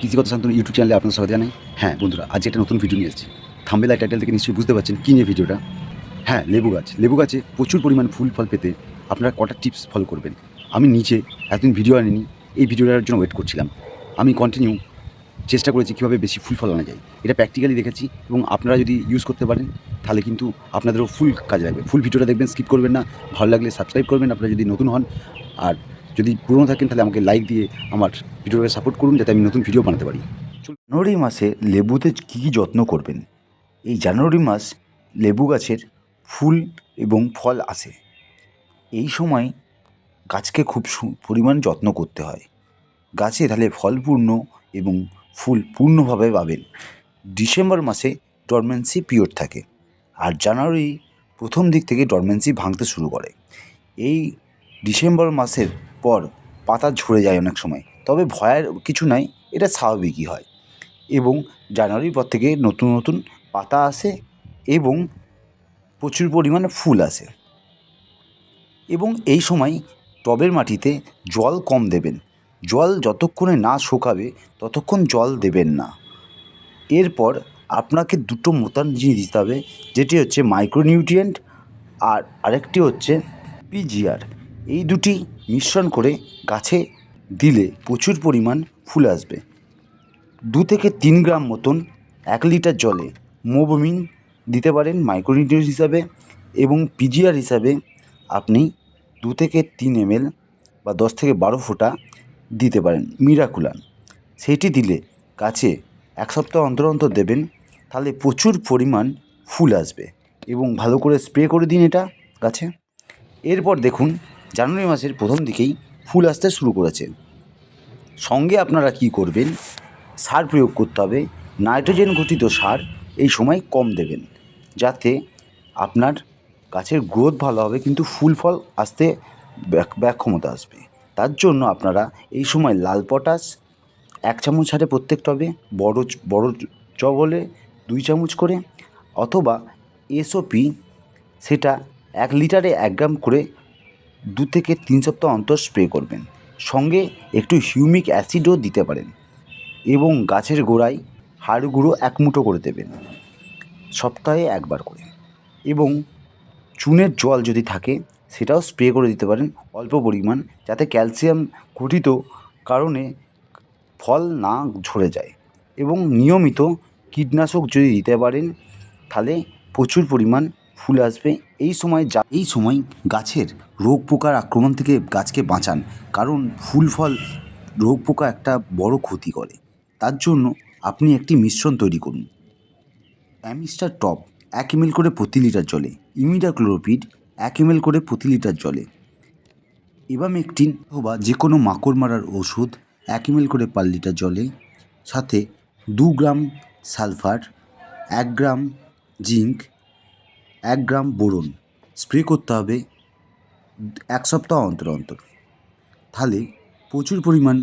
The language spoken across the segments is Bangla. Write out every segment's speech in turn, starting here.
কৃষিগত শান্তনু ইউটিউব চ্যানেলে আপনার স্বাগত জানাই। হ্যাঁ বন্ধুরা আজ একটা নতুন ভিডিও নিয়ে এসেছি। থাম্বেলা টাইটেল থেকে নিশ্চয়ই বুঝতে পারছেন কী নিয়ে ভিডিওটা হ্যাঁ লেবু গাছ। লেবু গাছে প্রচুর পরিমাণ ফুল, ফল পেতে আপনারা কটা টিপস ফলো করবেন? আমি নিচে এতদিন ভিডিও আনিনি, এই ভিডিওটার জন্য ওয়েট করছিলাম। আমি কন্টিনিউ চেষ্টা করেছি কীভাবে বেশি ফুল ফল আনা যায়। এটা প্র্যাকটিক্যালি দেখেছি এবং আপনারা যদি ইউজ করতে পারেন, তাহলে কিন্তু আপনাদেরও ফুল কাজে লাগবে। ফুল ভিডিওটা দেখবেন স্কিপ করবেন না। ভালো লাগলে সাবস্ক্রাইব করবেন, আপনারা যদি নতুন হন। আর যদি পুরনো থাকেন, তাহলে আমাকে লাইক দিয়ে আমার ভিডিওটাকে সাপোর্ট করুন, যাতে আমি নতুন ভিডিও বানাতে পারি। জানুয়ারি মাসে লেবুতে কী কী যত্ন করবেন? এই জানুয়ারি মাস লেবু গাছের ফুল এবং ফল আসে। এই সময় গাছকে খুব পরিমাণ যত্ন করতে হয়। গাছে তাহলে ফল পূর্ণ এবং ফুল পূর্ণভাবে পাবেন। ডিসেম্বর মাসে ডরমেন্সি পিরিয়ড থাকে আর জানুয়ারি প্রথম দিক থেকে ডরমেন্সি ভাঙতে শুরু করে। এই ডিসেম্বর মাসের পর পাতা ঝরে যায় অনেক সময়। তবে ভয়ের কিছু নাই, এটা স্বাভাবিকই হয়। এবং জানুয়ারির পর থেকে নতুন নতুন পাতা আসে এবং প্রচুর পরিমাণে ফুল আসে। এবং এই সময় টবের মাটিতে জল কম দেবেন। জল যতক্ষণে না শুকাবে, ততক্ষণ জল দেবেন না। এরপর আপনাকে দুটো মোতান জিনিস দিতে হবে, যেটি হচ্ছে মাইক্রোনিউট্রিয়েন্ট আর আরেকটি হচ্ছে পিজিআর এই দুটি মিশ্রণ করে গাছে দিলে প্রচুর পরিমাণ ফুল আসবে। দু থেকে তিন গ্রাম মতন এক লিটার জলে মোবমিন দিতে পারেন মাইক্রোনিউট্রিয়েন্ট হিসাবে এবং পিজিআর হিসাবে আপনি দু থেকে তিন এমএল বা দশ থেকে বারো ফোঁটা দিতে পারেন মিরাকুলান। সেটি দিলে গাছে এক সপ্তাহ অন্তর অন্তর দেবেন, তাহলে প্রচুর পরিমাণ ফুল আসবে এবং ভালো করে স্প্রে করে দিন এটা গাছে। এরপর দেখুন জানুয়ারি মাসের প্রথম দিকেই ফুল আসতে শুরু করেছে। সঙ্গে আপনারা কি করবেন? সার প্রয়োগ করতে হবে। নাইট্রোজেন ঘটিত সার এই সময় কম দেবেন, যাতে আপনার গাছের গ্রোথ ভালো হবে, কিন্তু ফুল ফল আসতে ব্যাক- ব্যাকক্ষমতা আসবে। তার জন্য আপনারা এই সময় লাল পটাশ, এক চামচ হারে প্রত্যেক টবে বড় বড় চব হলে দুই চামচ করে, অথবা এসওপি, সেটা এক লিটারে এক গ্রাম করে দু থেকে তিন সপ্তাহ অন্তর স্প্রে করবেন। সঙ্গে একটু হিউমিক অ্যাসিডও দিতে পারেন এবং গাছের গোড়ায় হাড় গুঁড়ো এক মুঠো করে দেবেন। সপ্তাহে একবার করে। এবং চুনের জল যদি থাকে, সেটাও স্প্রে করে দিতে পারেন অল্প পরিমাণ যাতে ক্যালসিয়াম ঘটিত কারণে ফল না ঝরে যায়। এবং নিয়মিত কীটনাশক যদি দিতে পারেন, তাহলে প্রচুর পরিমাণ ফুল আসবে। এই সময় যা এই সময় গাছের রোগ পোকার আক্রমণ থেকে গাছকে বাঁচান, কারণ ফুল ফল রোগ পোকা একটা বড় ক্ষতি করে। তার জন্য আপনি একটি মিশ্রণ তৈরি করুন। অ্যামিস্টার টপ এক এমএল করে প্রতি লিটার জলে ইমিডাক্লোরোপিড এক এমএল করে প্রতি লিটার জলে ইবামেকটিন অথবা যে কোনো মাকড় মারার ওষুধ এক এমএল করে পার লিটার জলে, সাথে দু গ্রাম সালফার, এক গ্রাম জিঙ্ক এক গ্রাম বোরন স্প্রে করতে হবে এক সপ্তাহ অন্তর অন্তর। তাহলে প্রচুর পরিমাণ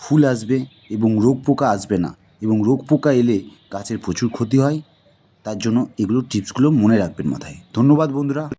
ফুল আসবে এবং রোগ পোকা আসবে না এবং রোগ পোকা এলে গাছের প্রচুর ক্ষতি হয়। তার জন্য এগুলো টিপসগুলো মনে রাখবেন মাথায়। ধন্যবাদ বন্ধুরা।